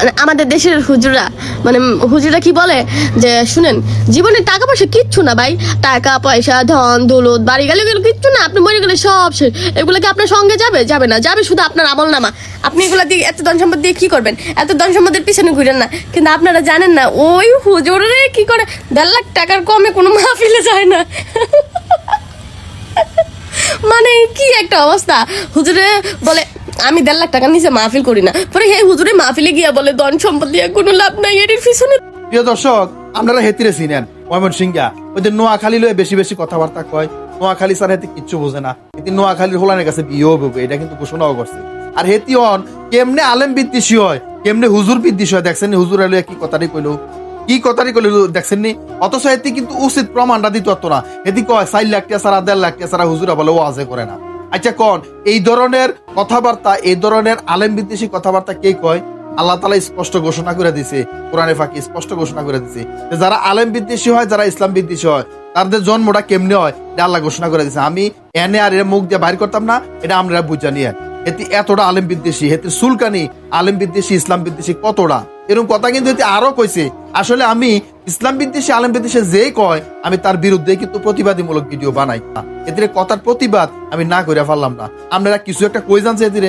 মানে আমাদের দেশের হুজুরা মানে হুজুরা কি বলে? যে শুনেন, জীবনে টাকা পয়সা কিচ্ছু না ভাই। টাকা, পয়সা, ধন, দৌলত, বাড়ি গেলে এগুলো কিচ্ছু না। আপনি মরে গেলে সব শেষ। এগুলো কি আপনার সঙ্গে যাবে? যাবে না। যাবে শুধু আপনার আমল নামা আপনি এগুলো দিয়ে এত ধন সম্পদ দিয়ে কি করবেন? এত ধন সম্পদের পিছনে ঘুরেন না। কিন্তু আপনারা জানেন না, ওই হুজুরে কি করে? দেড় লাখ টাকার কমে কোনো মাহফিলে যায় না। মানে কি একটা অবস্থা? হুজুরে বলে আমি দেড় লাখ টাকা নিচে মাহফিল করি না। পরে এই হুজুরে মাহফিলে গিয়া বলে, ধন সম্পদ দিয়ে কোনো লাভ নাই, এর পিছনে প্রিয় দর্শক, আপনারা হেতিরে চিনেন ময়মন সিংহা ওই যে নোয়াখালী লয়ে বেশি বেশি কথাবার্তা কয়। নোয়াখালী স্যার হেতে কিচ্ছু বোঝে না। এটি নোয়াখালীর হোলানের কাছে বিয়েও বলবে এটা কিন্তু ঘোষণাও করছে। আর হেতি অন, কেমনে আলেম বিদ্বেষী হয়, কেমনে হুজুর বিদ্বেষী হয়, দেখছেন হুজুর আলু কি কথাটি কইলো? কি কথাটি কইলো, দেখছেন নি? অথচ হেতি কিন্তু উচিত প্রমাণটা দিত তো না। হেতি কয়, চার লাখ টাকা সারা দেড় লাখ টাকা সারা হুজুরা বলে ও আজে করে না। আচ্ছা কন? এই ধরনের কথাবার্তা, এই ধরনের আলেম বিদ্বেষী কথাবার্তা কে কয়? আল্লাহ তালা স্পষ্ট ঘোষণা করে দিছে, কোরআনে ফাঁকি স্পষ্ট ঘোষণা করে দিছে যারা আলেম বিদ্বেষী হয়, যারা ইসলাম বিদ্বেষী হয়, তাদের জন্মটা কেমনে হয়? আল্লাহ ঘোষণা করে দিছে। আমি এনে আর এর মুখ দিয়ে বাইর করতাম না, এটা আমরা বুঝা নিয়ে। এতে এতটা আলেম বিদ্বেষী, এতে সুলকানি আলেম বিদ্বেষী, ইসলাম বিদ্বেষী কতটা? এরকম কথা কিন্তু এতে আরও কইছে। আসলে আমি ইসলাম বিদ্বেষী, আলেম বিদ্বেষী যে কয়, আমি তার বিরুদ্ধে কিন্তু প্রতিবাদীমূলক ভিডিও বানাই এতে কথার প্রতিবাদ আমি না করে পারলাম না। আপনারা কিছু একটা কই জানছে এতে